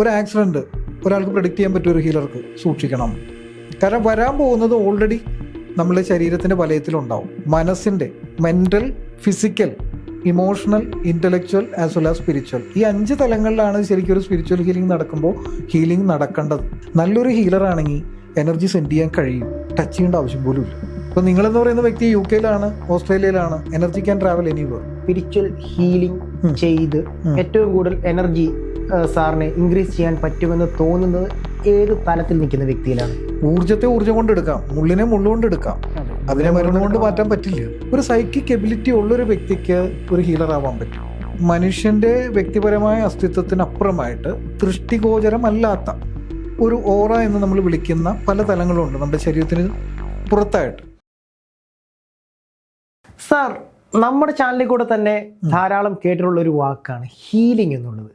ഒരു ആക്സിഡന്റ് ഒരാൾക്ക് പ്രഡിക്റ്റ് ചെയ്യാൻ പറ്റിയ ഒരു ഹീലർക്ക് സൂക്ഷിക്കണം. കാരണം വരാൻ പോകുന്നത് ഓൾറെഡി നമ്മുടെ ശരീരത്തിന്റെ വലയത്തിലുണ്ടാവും. മനസ്സിന്റെ mental physical emotional intellectual as well as spiritual ഈ അഞ്ച് തലങ്ങളിലാണ് ശരിക്കും ഒരു സ്പിരിച്വൽ ഹീലിംഗ് നടക്കുമ്പോൾ ഹീലിംഗ് നടക്കേണ്ടത്. നല്ലൊരു ഹീലറാണെങ്കിൽ എനർജി സെൻഡ് ചെയ്യാൻ കഴിയും. ടച്ച് ചെയ്യേണ്ട ആവശ്യം പോലും ഇല്ല. ഇപ്പൊ നിങ്ങളെന്ന് പറയുന്ന വ്യക്തി യു കെയിലാണ് ഓസ്ട്രേലിയയിലാണ് energy can travel anywhere spiritual healing ചെയ്ത് ഏറ്റവും കൂടുതൽ എനർജി സാറിനെ ഇൻക്രീസ് ചെയ്യാൻ പറ്റുമെന്ന് തോന്നുന്നത് ഏത് തലത്തിൽ നിൽക്കുന്ന വ്യക്തിയിലാണ്? ഊർജത്തെ ഊർജം കൊണ്ട് എടുക്കാം. മുള്ളിനെ മുള്ളുകൊണ്ട് എടുക്കാം. അതിനെ മരുന്ന് കൊണ്ട് മാറ്റാൻ പറ്റില്ല. ഒരു സൈക്കിക് എബിലിറ്റി ഉള്ളൊരു വ്യക്തിക്ക് ഒരു ഹീലർ ആവാൻ പറ്റും. മനുഷ്യന്റെ വ്യക്തിപരമായ അസ്തിത്വത്തിനപ്പുറമായിട്ട് ദൃഷ്ടിഗോചരമല്ലാത്ത ഒരു ഓറ എന്ന് നമ്മൾ വിളിക്കുന്ന പല തലങ്ങളുണ്ട് നമ്മുടെ ശരീരത്തിന് പുറത്തായിട്ട്. സാർ നമ്മുടെ ചാനലിൽ കൂടെ തന്നെ ധാരാളം കേട്ടിട്ടുള്ള ഒരു വാക്കാണ് ഹീലിംഗ് എന്നുള്ളത്.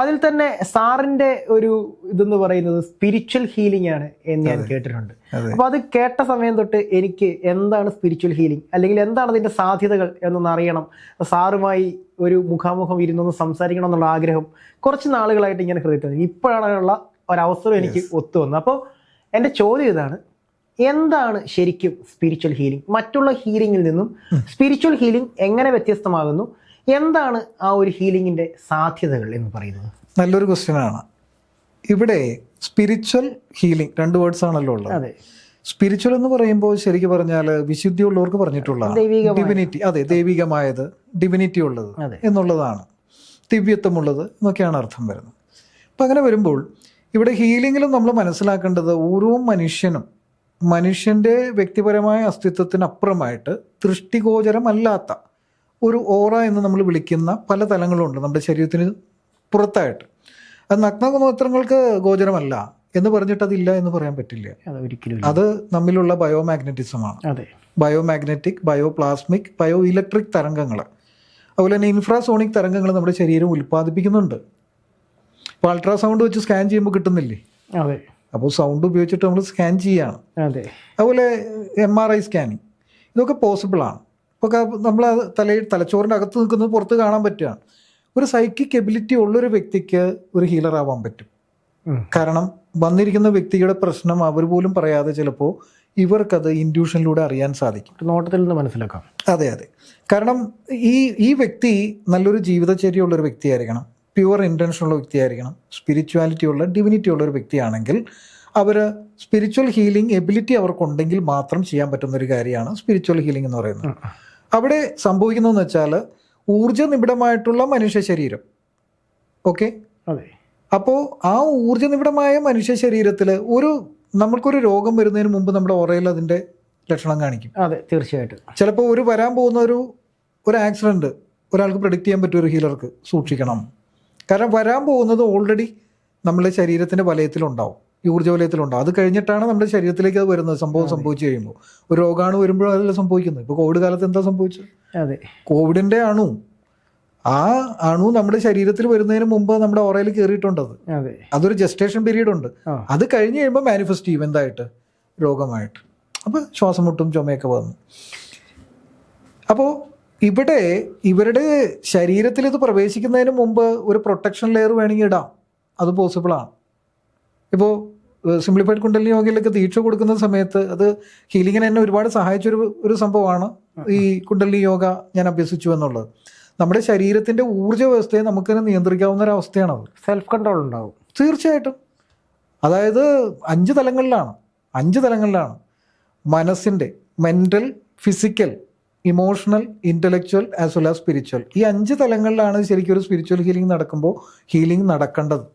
അതിൽ തന്നെ സാറിന്റെ ഒരു ഇതെന്ന് പറയുന്നത് സ്പിരിച്വൽ ഹീലിംഗ് ആണ് എന്ന് ഞാൻ കേട്ടിട്ടുണ്ട്. അപ്പൊ അത് കേട്ട സമയം തൊട്ട് എനിക്ക് എന്താണ് സ്പിരിച്വൽ ഹീലിംഗ് അല്ലെങ്കിൽ എന്താണ് അതിന്റെ സാധ്യതകൾ എന്നൊന്ന് അറിയണം. സാറുമായി ഒരു മുഖാമുഖം ഇരുന്നൊന്ന് സംസാരിക്കണം എന്നുള്ള ആഗ്രഹം കുറച്ച് നാളുകളായിട്ട് ഇങ്ങനെ ഹൃദയത്തിൽ ഇപ്പോഴാണുള്ള ഒരവസരം എനിക്ക് ഒത്തു വന്നു അപ്പോൾ എന്റെ ചോദ്യം ഇതാണ് എന്താണ് ശരിക്കും സ്പിരിച്വൽ ഹീലിംഗ് മറ്റുള്ള ഹീലിംഗിൽ നിന്നും സ്പിരിച്വൽ ഹീലിംഗ് എങ്ങനെ വ്യത്യസ്തമാകുന്നു? എന്താണ് ആ ഒരു ഹീലിംഗിന്റെ സാധ്യതകൾ എന്ന് പറയുന്നത്? നല്ലൊരു ക്വസ്റ്റ്യൻ ആണ്. ഇവിടെ സ്പിരിച്വൽ ഹീലിംഗ് രണ്ട് വേർഡ്സ് ആണല്ലോ ഉള്ളത്. അതെ. സ്പിരിച്വൽ എന്ന് പറയുമ്പോൾ ശരിക്കും പറഞ്ഞാൽ വിശുദ്ധിയുള്ളവർക്ക് പറഞ്ഞിട്ടുള്ള ഡിവിനിറ്റി അതെ ദൈവികമായത് ഡിവിനിറ്റി ഉള്ളത്. എന്നുള്ളതാണ്. ദിവ്യത്വമുള്ളത് എന്നൊക്കെയാണ് അർത്ഥം വരുന്നത്. അപ്പം അങ്ങനെ വരുമ്പോൾ ഇവിടെ ഹീലിംഗിലും നമ്മൾ മനസ്സിലാക്കേണ്ടത് ഓരോ മനുഷ്യനും മനുഷ്യന്റെ വ്യക്തിപരമായ അസ്തിത്വത്തിനപ്പുറമായിട്ട് ദൃഷ്ടിഗോചരമല്ലാത്ത ഒരു ഓറ എന്ന് നമ്മൾ വിളിക്കുന്ന പല തലങ്ങളുണ്ട് നമ്മുടെ ശരീരത്തിന് പുറത്തായിട്ട്. അത് നഗ്നഗോത്രങ്ങൾക്ക് ഗോചരമല്ല എന്ന് പറഞ്ഞിട്ട് അതില്ല എന്ന് പറയാൻ പറ്റില്ല. അത് നമ്മിലുള്ള ബയോമാഗ്നറ്റിസമാണ്. ബയോമാഗ്നറ്റിക് ബയോപ്ലാസ്മിക് ബയോ ഇലക്ട്രിക് തരംഗങ്ങൾ. അതുപോലെ തന്നെ ഇൻഫ്രാസോണിക് തരംഗങ്ങൾ നമ്മുടെ ശരീരം ഉൽപ്പാദിപ്പിക്കുന്നുണ്ട്. അപ്പോൾ അൾട്രാസൗണ്ട് വെച്ച് സ്കാൻ ചെയ്യുമ്പോൾ കിട്ടുന്നില്ലേ? അതെ. അപ്പോൾ സൗണ്ട് ഉപയോഗിച്ചിട്ട് നമ്മൾ സ്കാൻ ചെയ്യുകയാണ് അതെ. അതുപോലെ എം ആർ ഐ സ്കാനിങ് ഇതൊക്കെ പോസിബിളാണ് ഇപ്പോൾ നമ്മൾ തലയിൽ തലച്ചോറിന്റെ അകത്ത് നിൽക്കുന്നത് പുറത്ത് കാണാൻ പറ്റുകയാണ്. ഒരു സൈക്കിക് എബിലിറ്റി ഉള്ളൊരു വ്യക്തിക്ക് ഒരു ഹീലർ ആവാൻ പറ്റും. കാരണം വന്നിരിക്കുന്ന വ്യക്തിയുടെ പ്രശ്നം അവർ പോലും പറയാതെ ചിലപ്പോൾ ഇവർക്കത് ഇൻഡ്യൂഷനിലൂടെ അറിയാൻ സാധിക്കും. നോട്ടത്തിൽ നിന്ന് മനസ്സിലാക്കാം. അതെ അതെ. കാരണം ഈ ഈ വ്യക്തി നല്ലൊരു ജീവിതചര്യമുള്ളൊരു വ്യക്തിയായിരിക്കണം. പ്യുവർ ഇന്റൻഷൻ ഉള്ള വ്യക്തിയായിരിക്കണം. സ്പിരിച്വാലിറ്റി ഉള്ള ഡിവിനിറ്റി ഉള്ള ഒരു വ്യക്തിയാണെങ്കിൽ അവർ സ്പിരിച്വൽ ഹീലിംഗ് എബിലിറ്റി അവർക്കുണ്ടെങ്കിൽ മാത്രം ചെയ്യാൻ പറ്റുന്ന ഒരു കാര്യമാണ് സ്പിരിച്വൽ ഹീലിംഗ് എന്ന് പറയുന്നത്. അവിടെ സംഭവിക്കുന്നതെന്ന് വെച്ചാൽ ഊർജ നിബിഡമായിട്ടുള്ള മനുഷ്യ ശരീരം. ഓക്കെ? അതെ. അപ്പോൾ ആ ഊർജനിബിഡമായ മനുഷ്യ ശരീരത്തിൽ ഒരു നമ്മൾക്കൊരു രോഗം വരുന്നതിന് മുമ്പ് നമ്മുടെ ഓറയിൽ അതിന്റെ ലക്ഷണം കാണിക്കും. അതെ തീർച്ചയായിട്ടും. ചിലപ്പോൾ ഒരു വരാൻ പോകുന്ന ഒരു ഒരു ആക്സിഡന്റ് ഒരാൾക്ക് പ്രഡിക്റ്റ് ചെയ്യാൻ പറ്റുമൊരു ഒരു ഹീലർക്ക് സൂക്ഷിക്കണം. കാരണം വരാൻ പോകുന്നത് ഓൾറെഡി നമ്മുടെ ശരീരത്തിന്റെ വലയത്തിലുണ്ടാവും. ഈ ഊർജ വലയത്തിലുണ്ടാവും. അത് കഴിഞ്ഞിട്ടാണ് നമ്മുടെ ശരീരത്തിലേക്ക് അത് വരുന്നത്. സംഭവം സംഭവിച്ചു കഴിയുമ്പോൾ. ഒരു രോഗമാണ് വരുമ്പോഴും അതല്ല സംഭവിക്കുന്നത്. ഇപ്പോൾ കോവിഡ് കാലത്ത് എന്താ സംഭവിച്ചത്? അതെ. കോവിഡിന്റെ അണു. ആ അണു നമ്മുടെ ശരീരത്തിൽ വരുന്നതിന് മുമ്പ് നമ്മുടെ ഓറയിൽ കയറിയിട്ടുണ്ടത് അതെ. അതൊരു ജസ്റ്റേഷൻ പീരീഡ് ഉണ്ട്. അത് കഴിഞ്ഞ് കഴിയുമ്പോൾ മാനിഫെസ്റ്റ് ചെയ്യും എന്തായിട്ട്? രോഗമായിട്ട്. അപ്പോൾ ശ്വാസം മുട്ടും ചുമയൊക്കെ വന്നു. അപ്പോൾ ഇവിടെ ഇവരുടെ ശരീരത്തിൽ ഇത് പ്രവേശിക്കുന്നതിന് മുമ്പ് ഒരു പ്രൊട്ടക്ഷൻ ലെയർ വേണമെങ്കിൽ ഇടാം. അത് പോസിബിളാണ് ഇപ്പോൾ സിംപ്ലിഫൈഡ് കുണ്ടലിനി യോഗയിലൊക്കെ ദീക്ഷ കൊടുക്കുന്ന സമയത്ത് അത് ഹീലിങ്ങിന് എന്നെ ഒരുപാട് സഹായിച്ചൊരു ഒരു സംഭവമാണ് ഈ കുണ്ടലിനി യോഗ ഞാൻ അഭ്യസിച്ചു എന്നുള്ളത്. നമ്മുടെ ശരീരത്തിന്റെ ഊർജ വ്യവസ്ഥയെ നമുക്ക് നിയന്ത്രിക്കാവുന്ന ഒരു അവസ്ഥയാണത് സെൽഫ് കൺട്രോൾ ഉണ്ടാവും. തീർച്ചയായിട്ടും. അതായത് അഞ്ച് തലങ്ങളിലാണ്. അഞ്ച് തലങ്ങളിലാണ് മനസ്സിന്റെ mental physical emotional intellectual as well as spiritual ഈ അഞ്ച് തലങ്ങളിലാണ് ശരിക്കും ഒരു സ്പിരിച്വൽ ഹീലിംഗ് നടക്കുമ്പോൾ ഹീലിംഗ് നടക്കേണ്ടത്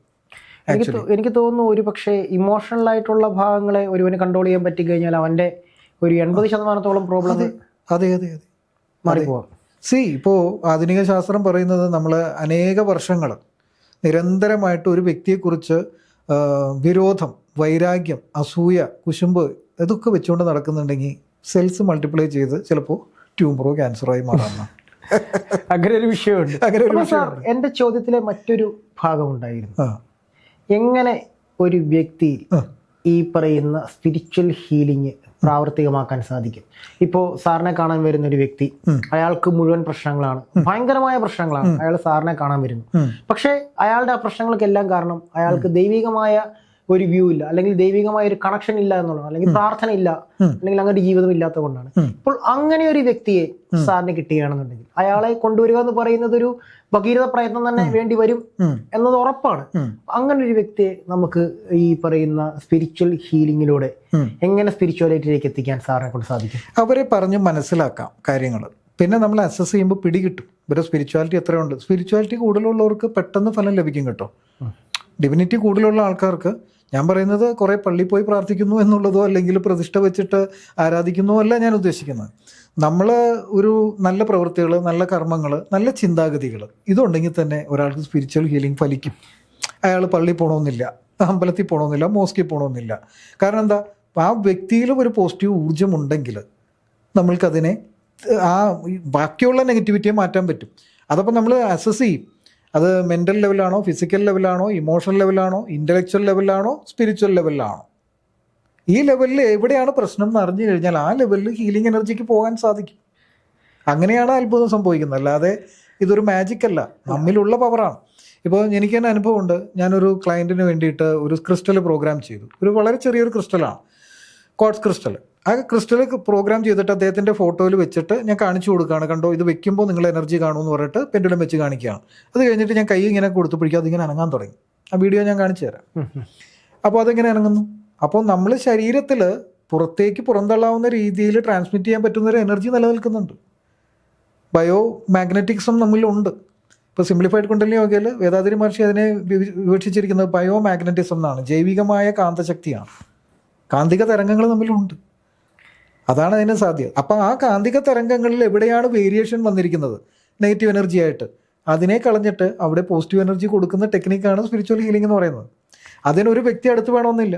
എനിക്ക് എനിക്ക് തോന്നുന്നു ഒരു പക്ഷേ ഇമോഷണൽ ആയിട്ടുള്ള ഭാഗങ്ങളെ ഒരുവന് കൺട്രോൾ ചെയ്യാൻ പറ്റി കഴിഞ്ഞാൽ അവന്റെ ഒരു എൺപത് ശതമാനത്തോളം പ്രോബ്ലം അതെ അതെ അതെ മാറിപ്പോവാം. സി ഇപ്പോൾ ആധുനിക ശാസ്ത്രം പറയുന്നത് നമ്മൾ അനേക വർഷങ്ങൾ നിരന്തരമായിട്ട് ഒരു വ്യക്തിയെക്കുറിച്ച് വിരോധം വൈരാഗ്യം അസൂയ കുശുമ്പ് ഇതൊക്കെ വെച്ചുകൊണ്ട് നടക്കുന്നുണ്ടെങ്കിൽ സെൽസ് മൾട്ടിപ്ലൈ ചെയ്ത് ചിലപ്പോൾ ട്യൂമറോ ക്യാൻസറോ ആയി മാറാം അങ്ങനെ ഒരു വിഷയമുണ്ട്. അങ്ങനെ ഒരു സാർ എന്റെ ചോദ്യത്തിലെ മറ്റൊരു ഭാഗം ഉണ്ടായിരുന്നു എങ്ങനെ ഒരു വ്യക്തി ഈ പറയുന്ന സ്പിരിച്വൽ ഹീലിംഗ് പ്രാവർത്തികമാക്കാൻ സാധിക്കും? ഇപ്പോൾ സാറിനെ കാണാൻ വരുന്ന ഒരു വ്യക്തി അയാൾക്ക് മുഴുവൻ പ്രശ്നങ്ങളാണ്. ഭയങ്കരമായ പ്രശ്നങ്ങളാണ്. അയാൾ സാറിനെ കാണാൻ വരുന്നു. പക്ഷേ അയാളുടെ ആ പ്രശ്നങ്ങൾക്കെല്ലാം കാരണം അയാൾക്ക് ദൈവികമായ ഒരു വ്യൂ ഇല്ല. അല്ലെങ്കിൽ ദൈവികമായ ഒരു കണക്ഷൻ ഇല്ല എന്നുള്ളതാണ്. അല്ലെങ്കിൽ പ്രാർത്ഥന ഇല്ല. അല്ലെങ്കിൽ അങ്ങനെ ഒരു ജീവിതം ഇല്ലാത്തത് കൊണ്ടാണ്. അപ്പോൾ അങ്ങനെ ഒരു വ്യക്തിയെ സാറിന് കിട്ടുകയാണെന്നുണ്ടെങ്കിൽ അയാളെ കൊണ്ടുവരിക എന്ന് പറയുന്നത് ഒരു ഭഗീരഥ പ്രയത്നം തന്നെ വേണ്ടി വരും. എന്നത് ഉറപ്പാണ്. അങ്ങനെ ഒരു വ്യക്തിയെ നമുക്ക് ഈ പറയുന്ന സ്പിരിച്വൽ ഹീലിംഗിലൂടെ എങ്ങനെ സ്പിരിച്വാലിറ്റിയിലേക്ക് എത്തിക്കാൻ സാറിനെ കൊണ്ട് സാധിക്കും? അവരെ പറഞ്ഞ് മനസ്സിലാക്കാം കാര്യങ്ങൾ. പിന്നെ നമ്മൾ അസസ് ചെയ്യുമ്പോൾ പിടികിട്ടും. ഇവരുടെ സ്പിരിച്വാലിറ്റി എത്രയുണ്ട്? സ്പിരിച്വാലിറ്റി കൂടുതലുള്ളവർക്ക് പെട്ടെന്ന് ഫലം ലഭിക്കും കേട്ടോ. ഡിവിനിറ്റി കൂടുതലുള്ള ആൾക്കാർക്ക് ഞാൻ പറയുന്നത് കുറേ പള്ളിയിൽ പോയി പ്രാർത്ഥിക്കുന്നു എന്നുള്ളതോ അല്ലെങ്കിൽ പ്രതിഷ്ഠ വെച്ചിട്ട് ആരാധിക്കുന്നോ അല്ല ഞാൻ ഉദ്ദേശിക്കുന്നത്. നമ്മൾ ഒരു നല്ല പ്രവൃത്തികൾ നല്ല കർമ്മങ്ങൾ നല്ല ചിന്താഗതികൾ ഇതുണ്ടെങ്കിൽ തന്നെ ഒരാൾക്ക് സ്പിരിച്വൽ ഹീലിംഗ് ഫലിക്കും. അയാൾ പള്ളി പോകണമെന്നില്ല അമ്പലത്തിൽ പോകണമെന്നില്ല മോസ്കിൽ പോകണമെന്നില്ല കാരണം എന്താ? ആ വ്യക്തിയിലും ഒരു പോസിറ്റീവ് ഊർജം ഉണ്ടെങ്കിൽ നമ്മൾക്കതിനെ ആ ബാക്കിയുള്ള നെഗറ്റിവിറ്റിയെ മാറ്റാൻ പറ്റും. അതപ്പോൾ നമ്മൾ അസസ് ചെയ്യും. അത് മെന്റൽ ലെവലാണോ ഫിസിക്കൽ ലെവലാണോ ഇമോഷണൽ ലെവലാണോ ഇന്റലക്ച്വൽ ലെവലാണോ സ്പിരിച്വൽ ലെവലിലാണോ ഈ ലെവലിൽ എവിടെയാണ് പ്രശ്നം എന്ന് അറിഞ്ഞു കഴിഞ്ഞാൽ ആ ലെവലിൽ ഹീലിംഗ് എനർജിക്ക് പോകാൻ സാധിക്കും. അങ്ങനെയാണ് അത്ഭുതം സംഭവിക്കുന്നത്. അല്ലാതെ ഇതൊരു മാജിക് അല്ല. നമ്മിലുള്ള പവറാണ് ഇപ്പോൾ എനിക്ക് തന്നെ അനുഭവമുണ്ട്. ഞാനൊരു ക്ലയന്റിന് വേണ്ടിയിട്ട് ഒരു ക്രിസ്റ്റൽ പ്രോഗ്രാം ചെയ്തു. ഒരു വളരെ ചെറിയൊരു ക്രിസ്റ്റലാണ് കോട്സ് ക്രിസ്റ്റൽ. ആ ക്രിസ്റ്റൽ പ്രോഗ്രാം ചെയ്തിട്ട് അദ്ദേഹത്തിന്റെ ഫോട്ടോയിൽ വെച്ചിട്ട് ഞാൻ കാണിച്ചു കൊടുക്കുകയാണ്. കണ്ടോ ഇത് വെക്കുമ്പോൾ നിങ്ങൾ എനർജി കാണുമെന്ന് പറഞ്ഞിട്ട് പെൻഡുലം വെച്ച് കാണിക്കുകയാണ്. അത് കഴിഞ്ഞിട്ട് ഞാൻ കൈ ഇങ്ങനെ കൊടുത്തപ്പോഴേക്കും അതിങ്ങനെ അനങ്ങാൻ തുടങ്ങി. ആ വീഡിയോ ഞാൻ കാണിച്ചു തരാം. അപ്പോൾ അതെങ്ങനെ ഇറങ്ങുന്നു അപ്പോൾ നമ്മൾ ശരീരത്തിൽ പുറത്തേക്ക് പുറന്തള്ളാവുന്ന രീതിയിൽ ട്രാൻസ്മിറ്റ് ചെയ്യാൻ പറ്റുന്ന ഒരു എനർജി നിലനിൽക്കുന്നുണ്ട്. ബയോ മാഗ്നറ്റിക്സും നമ്മളിലുണ്ട്. ഇപ്പോൾ സിംപ്ലിഫൈഡ് കൊണ്ടല്ലേ യോഗയിൽ വേദാതിരി മഹർഷി അതിനെ വിവ- വിവക്ഷിച്ചിരിക്കുന്നത് ബയോ മാഗ്നറ്റിസം എന്നാണ്. ജൈവികമായ കാന്തശക്തിയാണ്. കാന്തിക തരംഗങ്ങൾ തമ്മിലുണ്ട്. അതാണ് അതിന് സാധ്യത. അപ്പം ആ കാന്തിക തരംഗങ്ങളിൽ എവിടെയാണ് വേരിയേഷൻ വന്നിരിക്കുന്നത്? നെഗറ്റീവ് എനർജി ആയിട്ട്. അതിനെ കളഞ്ഞിട്ട് അവിടെ പോസിറ്റീവ് എനർജി കൊടുക്കുന്ന ടെക്നിക്കാണ് സ്പിരിച്വൽ ഹീലിംഗ് എന്ന് പറയുന്നത്. അതിനൊരു വ്യക്തി അടുത്ത് വേണമെന്നില്ല.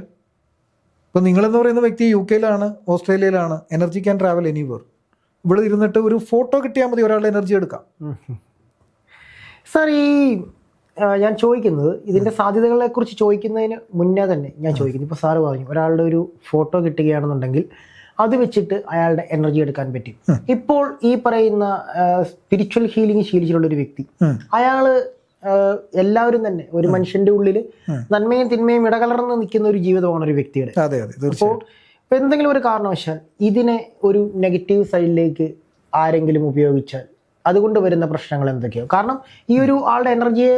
ഇപ്പം നിങ്ങളെന്ന് പറയുന്ന വ്യക്തി യു കെയിലാണ് ഓസ്ട്രേലിയയിലാണ് എനർജി ക്യാൻ ട്രാവൽ എനിവർ ഇവിടെ ഇരുന്നിട്ട് ഒരു ഫോട്ടോ കിട്ടിയാൽ മതി ഒരാളുടെ എനർജി എടുക്കാം. സാർ ഈ ഞാൻ ചോദിക്കുന്നത് ഇതിന്റെ സാധ്യതകളെ കുറിച്ച് ചോദിക്കുന്നതിന് മുന്നേ തന്നെ ഞാൻ ചോദിക്കുന്നു. ഇപ്പോൾ സാറ് പറഞ്ഞു ഒരാളുടെ ഒരു ഫോട്ടോ കിട്ടുകയാണെന്നുണ്ടെങ്കിൽ അത് വെച്ചിട്ട് അയാളുടെ എനർജി എടുക്കാൻ പറ്റും. ഇപ്പോൾ ഈ പറയുന്ന സ്പിരിച്വൽ ഹീലിംഗ് ശീലിച്ചിട്ടുള്ള ഒരു വ്യക്തി അയാൾ എല്ലാവരും തന്നെ ഒരു മനുഷ്യന്റെ ഉള്ളിൽ നന്മയും തിന്മയും ഇടകലർന്ന് നിൽക്കുന്ന ഒരു ജീവിതമാണ് ഒരു വ്യക്തിയുടെ. അപ്പോൾ ഇപ്പൊ എന്തെങ്കിലും ഒരു കാരണവശാൽ ഇതിനെ ഒരു നെഗറ്റീവ് സൈഡിലേക്ക് ആരെങ്കിലും ഉപയോഗിച്ചാൽ അതുകൊണ്ട് വരുന്ന പ്രശ്നങ്ങൾ എന്തൊക്കെയാണ് കാരണം ഈ ഒരു ആളുടെ എനർജിയെ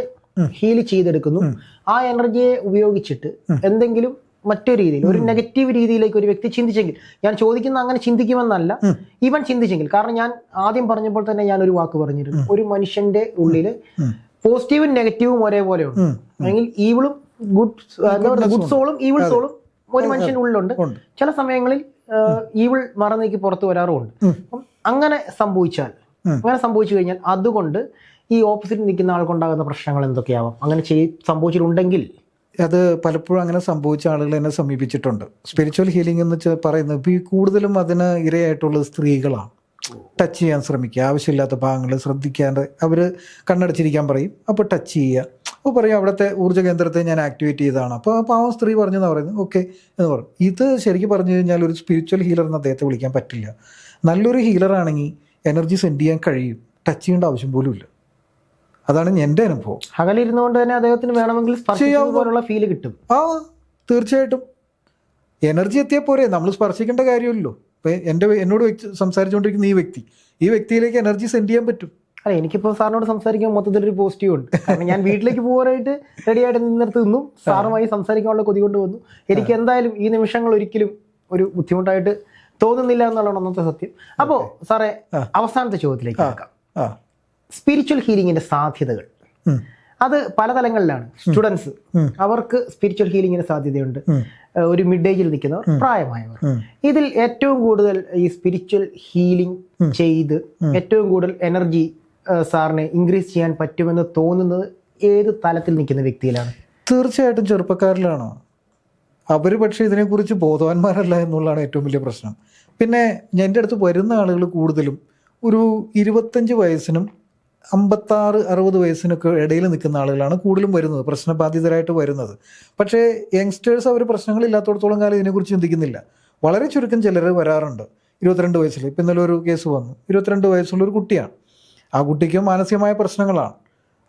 ഹീൽ ചെയ്തെടുക്കുന്നു. ആ എനർജിയെ ഉപയോഗിച്ചിട്ട് എന്തെങ്കിലും മറ്റൊരു രീതിയിൽ ഒരു നെഗറ്റീവ് രീതിയിലേക്ക് ഒരു വ്യക്തി ചിന്തിച്ചെങ്കിൽ ഞാൻ ചോദിക്കുന്ന അങ്ങനെ ചിന്തിക്കുമെന്നല്ല ഇവൻ ചിന്തിച്ചെങ്കിൽ. കാരണം ഞാൻ ആദ്യം പറഞ്ഞപ്പോൾ തന്നെ ഞാൻ ഒരു വാക്ക് പറഞ്ഞിരുന്നു. ഒരു മനുഷ്യന്റെ ഉള്ളിൽ പോസിറ്റീവും നെഗറ്റീവും ഒരേപോലെ ഉണ്ട്. അല്ലെങ്കിൽ ഈവിളും ഗുഡ് എന്താ പറയുക ഗുഡ് സോളും ഈവിൾ സോളും ഒരു മനുഷ്യന്റെ ഉള്ളിലുണ്ട്. ചില സമയങ്ങളിൽ ഈവിൾ മറന്നേക്ക് പുറത്തു വരാറുമുണ്ട്. അപ്പം അങ്ങനെ സംഭവിച്ചാൽ അങ്ങനെ സംഭവിച്ചു കഴിഞ്ഞാൽ അതുകൊണ്ട് ഈ ഓപ്പോസിറ്റ് നിൽക്കുന്ന ആൾക്കുണ്ടാകുന്ന പ്രശ്നങ്ങൾ എന്തൊക്കെയാവാം? അങ്ങനെ ചെയ് സംഭവിച്ചിട്ടുണ്ടെങ്കിൽ? അത് പലപ്പോഴും അങ്ങനെ സംഭവിച്ച ആളുകൾ എന്നെ സമീപിച്ചിട്ടുണ്ട്. സ്പിരിച്വൽ ഹീലിംഗ് എന്ന് പറയുന്നത് ഇപ്പോൾ ഈ കൂടുതലും അതിന് ഇരയായിട്ടുള്ളത് സ്ത്രീകളാണ്. ടച്ച് ചെയ്യാൻ ശ്രമിക്കുക. ആവശ്യമില്ലാത്ത ഭാഗങ്ങൾ ശ്രദ്ധിക്കാണ്ട് അവർ കണ്ണടച്ചിരിക്കാൻ പറയും. അപ്പോൾ ടച്ച് ചെയ്യുക. അപ്പോൾ പറയും അവിടുത്തെ ഊർജ കേന്ദ്രത്തെ ഞാൻ ആക്ടിവേറ്റ് ചെയ്തതാണ്. അപ്പോൾ ആ പാവം സ്ത്രീ പറഞ്ഞെന്ന് പറയുന്നത്? ഓക്കെ എന്ന് പറയും. ഇത് ശരിക്കും പറഞ്ഞു കഴിഞ്ഞാൽ ഒരു സ്പിരിച്വൽ ഹീലർ എന്ന് അദ്ദേഹത്തെ വിളിക്കാൻ പറ്റില്ല. നല്ലൊരു ഹീലർ ആണെങ്കിൽ എനർജി സെൻഡ് ചെയ്യാൻ കഴിയും. ടച്ച് ചെയ്യേണ്ട ആവശ്യം പോലും ഇല്ല. അതാണ് എന്റെ അനുഭവം. അകലിരുന്നുകൊണ്ട് തന്നെ അദ്ദേഹത്തിന് വേണമെങ്കിൽ ഫീൽ കിട്ടും. ആ തീർച്ചയായിട്ടും. എനർജി എത്തിയാൽ പോരെ. നമ്മൾ സ്പർശിക്കേണ്ട കാര്യമില്ലല്ലോ. ഇപ്പം എന്റെ എന്നോട് സംസാരിച്ചുകൊണ്ടിരിക്കുന്ന ഈ വ്യക്തി. ഈ വ്യക്തിയിലേക്ക് എനർജി സെൻഡ് ചെയ്യാൻ പറ്റും. അല്ല എനിക്കിപ്പോൾ സാറിനോട് സംസാരിക്കാൻ മൊത്തത്തിലൊരു പോസിറ്റീവ് ഉണ്ട്. കാരണം ഞാൻ വീട്ടിലേക്ക് പോകാനായിട്ട് റെഡി ആയിട്ട് നിന്നിടത്ത് നിന്നും സാറുമായി സംസാരിക്കാനുള്ള കൊതി കൊണ്ട് വന്നു. എനിക്ക് എന്തായാലും ഈ നിമിഷങ്ങൾ ഒരിക്കലും ഒരു ബുദ്ധിമുട്ടായിട്ട് തോന്നുന്നില്ല എന്നുള്ളതാണ് ഒന്നത്തെ സത്യം. അപ്പോൾ സാറേ അവസാനത്തെ ചോദ്യത്തിലേക്ക് ആക്കാം സ്പിരിച്വൽ ഹീലിങ്ങിന്റെ സാധ്യതകൾ. അത് പല തലങ്ങളിലാണ്. സ്റ്റുഡൻസ് അവർക്ക് സ്പിരിച്വൽ ഹീലിങ്ങിന് സാധ്യതയുണ്ട്. ഒരു മിഡ് ഏജിൽ നിൽക്കുന്നവർ പ്രായമായവർ. ഇതിൽ ഏറ്റവും കൂടുതൽ ഈ സ്പിരിച്വൽ ഹീലിംഗ് ചെയ്ത് ഏറ്റവും കൂടുതൽ എനർജി സാറിനെ ഇൻക്രീസ് ചെയ്യാൻ പറ്റുമെന്ന് തോന്നുന്നത് ഏത് തലത്തിൽ നിൽക്കുന്ന വ്യക്തിയിലാണ്? തീർച്ചയായിട്ടും ചെറുപ്പക്കാരിലാണോ? അവർ പക്ഷേ ഇതിനെക്കുറിച്ച് ബോധവാന്മാരല്ല എന്നുള്ളതാണ് ഏറ്റവും വലിയ പ്രശ്നം. പിന്നെ എന്റെ അടുത്ത് വരുന്ന ആളുകൾ കൂടുതലും ഒരു ഇരുപത്തഞ്ച് വയസ്സിനും അമ്പത്താറ് അറുപത് വയസ്സിനൊക്കെ ഇടയിൽ നിൽക്കുന്ന ആളുകളാണ് കൂടുതലും വരുന്നത് പ്രശ്നബാധിതരായിട്ട് വരുന്നത്. പക്ഷേ യങ്സ്റ്റേഴ്സ് അവർ പ്രശ്നങ്ങളില്ലാത്തടത്തോളം കാലം ഇതിനെക്കുറിച്ച് ചിന്തിക്കുന്നില്ല. വളരെ ചുരുക്കം ചിലർ വരാറുണ്ട്. ഇരുപത്തിരണ്ട് വയസ്സിൽ ഇപ്പം ഇന്നലെ ഒരു കേസ് വന്നു. ഇരുപത്തിരണ്ട് വയസ്സുള്ള ഒരു കുട്ടിയാണ്. ആ കുട്ടിക്ക് മാനസികമായ പ്രശ്നങ്ങളാണ്.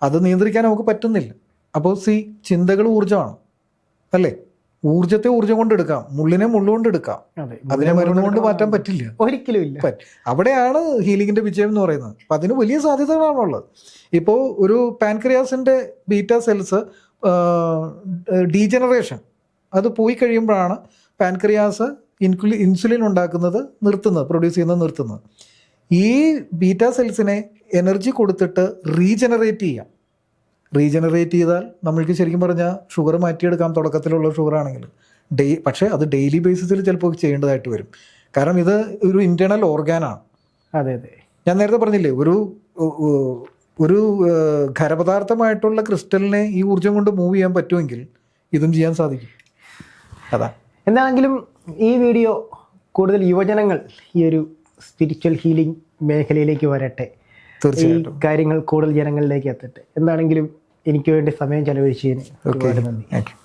അത് നിയന്ത്രിക്കാൻ നമുക്ക് പറ്റുന്നില്ല. അപ്പോൾ സി ചിന്തകൾ ഊർജമാണ്. അല്ലേ? ഊർജത്തെ ഊർജം കൊണ്ട് എടുക്കാം മുള്ളിനെ മുള്ളുകൊണ്ട് എടുക്കാം. അതിനെ മരുന്ന് കൊണ്ട് മാറ്റാൻ പറ്റില്ല. ഒരിക്കലും ഇല്ല. അവിടെയാണ് ഹീലിംഗിന്റെ വിജയം എന്ന് പറയുന്നത്. അപ്പൊ അതിന് വലിയ സാധ്യതകളാണുള്ളത്. ഇപ്പോൾ ഒരു പാൻക്രിയാസിന്റെ ബീറ്റ സെൽസ് ഡീജനറേഷൻ അത് പോയി കഴിയുമ്പോഴാണ് പാൻക്രിയാസ് ഇൻസുലിൻ ഇൻസുലിൻ ഉണ്ടാക്കുന്നത് നിർത്തുന്നത് പ്രൊഡ്യൂസ് ചെയ്യുന്നത് നിർത്തുന്നത്. ഈ ബീറ്റ സെൽസിനെ എനർജി കൊടുത്തിട്ട് റീജനറേറ്റ് ചെയ്യാം. റീജനറേറ്റ് ചെയ്താൽ നമ്മൾക്ക് ശരിക്കും പറഞ്ഞാൽ ഷുഗർ മാറ്റിയെടുക്കാം തുടക്കത്തിലുള്ള ഷുഗർ ആണെങ്കിൽ ഡേ പക്ഷേ അത് ഡെയിലി ബേസിസിൽ ചിലപ്പോൾ ചെയ്യേണ്ടതായിട്ട് വരും. കാരണം ഇത് ഒരു ഇന്റേർണൽ ഓർഗാനാണ് അതെ അതെ. ഞാൻ നേരത്തെ പറഞ്ഞില്ലേ ഒരു ഒരു ഖരപദാർത്ഥമായിട്ടുള്ള ക്രിസ്റ്റലിനെ ഈ ഊർജം കൊണ്ട് മൂവ് ചെയ്യാൻ പറ്റുമെങ്കിൽ ഇതും ചെയ്യാൻ സാധിക്കും. അതാ. എന്താണെങ്കിലും ഈ വീഡിയോ കൂടുതൽ യുവജനങ്ങൾ ഈ ഒരു സ്പിരിച്വൽ ഹീലിംഗ് മേഖലയിലേക്ക് വരട്ടെ. തീർച്ചയായും തീർച്ചയായിട്ടും. കാര്യങ്ങൾ കൂടുതൽ ജനങ്ങളിലേക്ക് എത്തട്ടെ. എന്താണെങ്കിലും എനിക്ക് വേണ്ടി സമയം ചെലവഴിച്ചതിന് ഒരുപാട് നന്ദി. Thank you